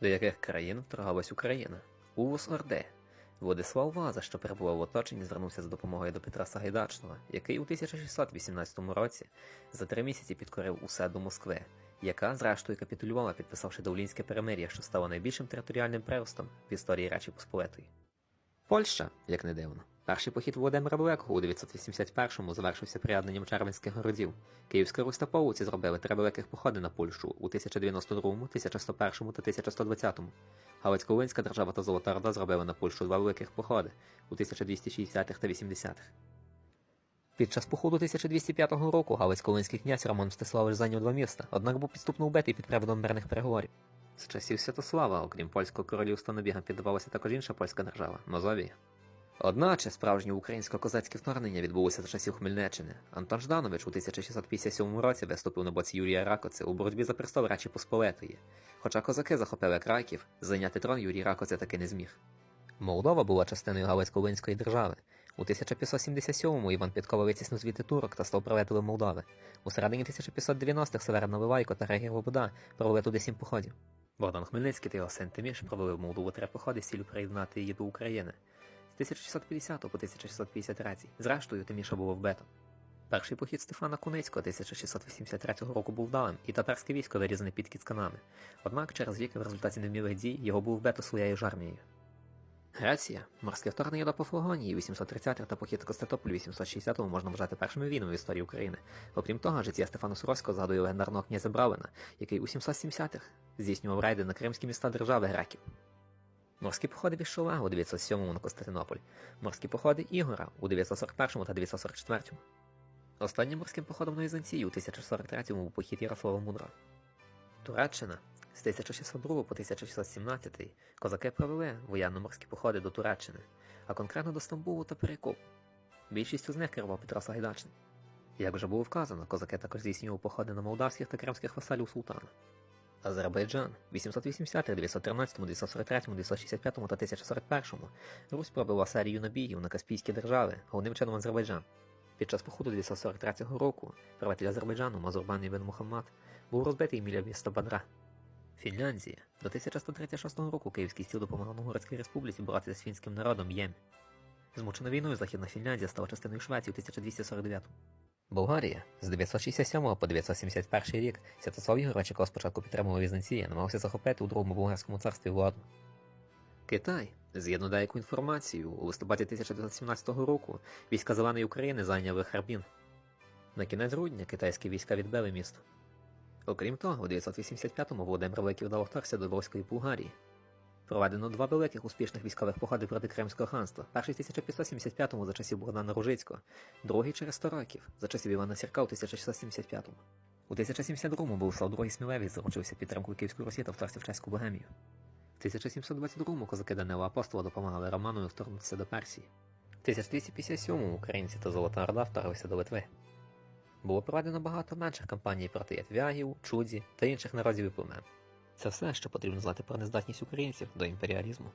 До яких країн вторгалась Україна? Улус Орде. Владислав Ваза, що перебував в оточенні, звернувся за допомогою до Петра Сагайдачного, який у 1618 році за три місяці підкорив усе до Москви, яка, зрештою, капітулювала, підписавши Давлінське перемир'я, що стало найбільшим територіальним приростом в історії Речі Посполитої. Польща, як не дивно. Перший похід Володимира Великого у 981-му завершився приєднанням червенських городів. Та половці зробили три великих походи на Польщу у 1092, 1101 та 1120. Галицько-Волинська держава та Золота Орда зробили на Польщу два великих походи у 1260-х та 80-х. Під час походу 1205 року Галицько-Волинський князь Роман Мстиславич зайняв два міста, однак був підступно вбитий під приводом мирних переговорів. З часів Святослава, окрім польського королівства, набігам піддавалася також інша польська держава Мазовія. Одначе справжнє українсько-козацьке вторгнення відбулося за часів Хмельниччини. Антон Жданович у 1657 році виступив на боці Юрія Ракоци у боротьбі за престол Речі Посполитої. Хоча козаки захопили Краків, зайняти трон Юрій Ракоци таки не зміг. Молдова була частиною Галицько-Волинської держави. У 1577-му Іван Підкова витіснив звідти турок та став правителем Молдави. У середині 1590-х Северин Наливайко та Григір Лобода провели туди сім походів. Богдан Хмельницький та його син Тиміш провели в Молдову три походи з цілю приєднати її до України. З 1650 по 1653. Зрештою, Тиміша було вбито. Перший похід Стефана Куницького 1683 року був вдалим, і татарське військо вирізане під кіцканами. Однак через рік в результаті невмілих дій його було вбито своєю ж армією. Греція, морське вторгнення до Пафлагонії 830 та похід Константинополь 860 можна вважати першими війнами в історії України. Окрім того, життя Стефана Суровського згадує легендарного князя Бравина, який у 770-х здійснював рейди на кримські міста держави греків. Морські походи Вішова у 907 на Константинополь, морські походи Ігора у 941 та 944. Останнім морським походом на Візантію у 1043 був похід Ярослава Мудра. Туреччина з 1602 по 1617 козаки провели воєнно-морські походи до Туреччини, а конкретно до Стамбулу та Перекопу. Більшістю з них керував Петро Сагайдачний. Як вже було вказано, козаки також здійснювали походи на молдавських та кримських васалів султана. Азербайджан 880, 913, 943, 965 та 1041 Русь пробила серію набігів на Каспійські держави, головним чином Азербайджан. Під час походу 943 року правитель Азербайджану Мазурбан Ібн Мухаммад був розбитий біля міста Бадра. Фінляндія до 1136 року Київський стіл допомагав Новгородській республіці боротися з фінським народом Єм. Змучена війною Західна Фінляндія стала частиною Швеції у 1249 Болгарія з 967 по 971 рік Святослав Ігорович, якого спочатку підтримував Візантія, намагався захопити у другому болгарському царстві владу. Китай, згідно деяку інформацію, у листопаді 1917 року війська Зеленої України зайняли Харбін. На кінець грудня китайські війська відбили місто. Окрім того, у 985-му Володимир Великий вдало вторгся до Волзької Булгарії. Проведено два великих успішних військових походи проти Кримського ханства. Перший в 1575-му за часів Богдана Ружицького, другий через 100 років за часів Івана Сірка у 1675-му. У 1072-му Болеслав II Смілевич заручився підтримкою Київської Росії та вторгся в чеську Богемію. В 1722-му козаки Данила Апостола допомагали Романові вторгнутися до Персії. В 1257-му українці та Золота Орда вторглися до Литви. Було проведено багато менших кампаній проти ятвягів, чудзі та інших народів і племен. Це все, що потрібно знати про нездатність українців до імперіалізму.